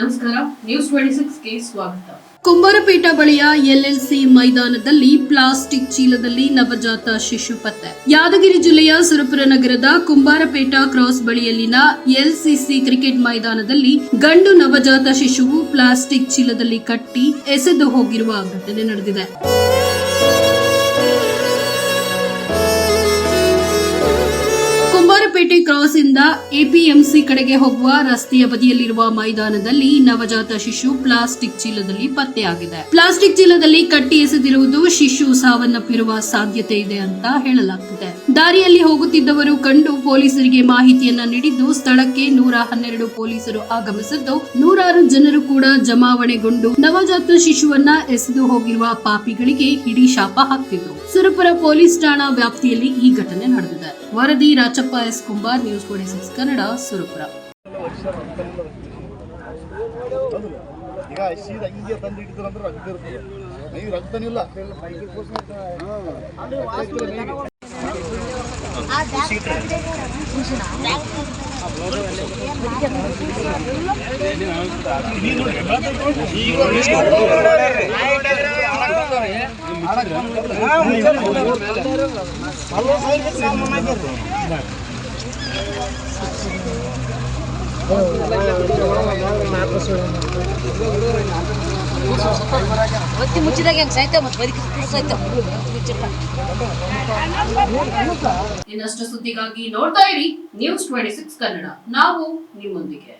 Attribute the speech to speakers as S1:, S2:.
S1: ನಮಸ್ಕಾರ news twenty ಸಿಕ್ಸ್ಗೆ ಸ್ವಾಗತ.
S2: ಕುಂಬಾರಪೇಟ ಬಳಿಯ ಎಲ್ಎಲ್ಸಿ ಮೈದಾನದಲ್ಲಿ ಪ್ಲಾಸ್ಟಿಕ್ ಚೀಲದಲ್ಲಿ ನವಜಾತ ಶಿಶು ಪತ್ತೆ. ಯಾದಗಿರಿ ಜಿಲ್ಲೆಯ ಸುರಪುರ ನಗರದ ಕುಂಬಾರಪೇಟ ಕ್ರಾಸ್ ಬಳಿಯಲ್ಲಿನ ಎಲ್ಸಿಸಿ ಕ್ರಿಕೆಟ್ ಮೈದಾನದಲ್ಲಿ ಗಂಡು ನವಜಾತ ಶಿಶುವು ಪ್ಲಾಸ್ಟಿಕ್ ಚೀಲದಲ್ಲಿ ಕಟ್ಟಿ ಎಸೆದು ಹೋಗಿರುವ ಘಟನೆ ನಡೆದಿದೆ. ಕುಂಬಾರಪೇಟೆ ಕ್ರಾಸ್ ಇಂದ ಎಪಿಎಂಸಿ ಕಡೆಗೆ ಹೋಗುವ ರಸ್ತೆಯ ಬದಿಯಲ್ಲಿರುವ ಮೈದಾನದಲ್ಲಿ ನವಜಾತ ಶಿಶು ಪ್ಲಾಸ್ಟಿಕ್ ಚೀಲದಲ್ಲಿ ಪತ್ತೆಯಾಗಿದೆ ಪ್ಲಾಸ್ಟಿಕ್ ಚೀಲದಲ್ಲಿ ಕಟ್ಟಿ ಎಸೆದಿರುವುದು ಶಿಶು ಸಾವನ್ನಪ್ಪಿರುವ ಸಾಧ್ಯತೆ ಇದೆ ಅಂತ ಹೇಳಲಾಗ್ತಿದೆ. ದಾರಿಯಲ್ಲಿ ಹೋಗುತ್ತಿದ್ದವರು ಕಂಡು ಪೊಲೀಸರಿಗೆ ಮಾಹಿತಿಯನ್ನ ನೀಡಿದ್ದು, ಸ್ಥಳಕ್ಕೆ ನೂರ ಹನ್ನೆರಡು ಪೊಲೀಸರು ಆಗಮಿಸಿದ್ದು, ನೂರಾರು ಜನರು ಕೂಡ ಜಮಾವಣೆಗೊಂಡು ನವಜಾತ ಶಿಶುವನ್ನ ಎಸೆದು ಹೋಗಿರುವ ಪಾಪಿಗಳಿಗೆ ಹಿಡಿ ಶಾಪ ಹಾಕ್ತಿದ್ರು. ಸುರಪುರ ಪೊಲೀಸ್ ಠಾಣಾ ವ್ಯಾಪ್ತಿಯಲ್ಲಿ ಈ ಘಟನೆ ನಡೆದಿದೆ. ವರದಿ Rachappa S Kumbar news twenty six Kannada Surapura?
S3: ಈಗ ಸೀದಾ ಹಿಂಗೆ ತಂದು ಇಟ್ಟಿದ್ರು ಅಂದ್ರೆ ರಕ್ತ ಇರ್ತದೆ. ರಕ್ತನಿಲ್ಲ.
S4: ಮುಚ್ಚಿದಾಗ ಹೆಂಗ್
S1: ಇನ್ನಷ್ಟು ಸುದ್ದಿಗಾಗಿ ನೋಡ್ತಾ ಇರಿ ನ್ಯೂಸ್ ಟ್ವೆಂಟಿ ಸಿಕ್ಸ್ ಕನ್ನಡ. ನಾವು ನಿಮ್ಮೊಂದಿಗೆ.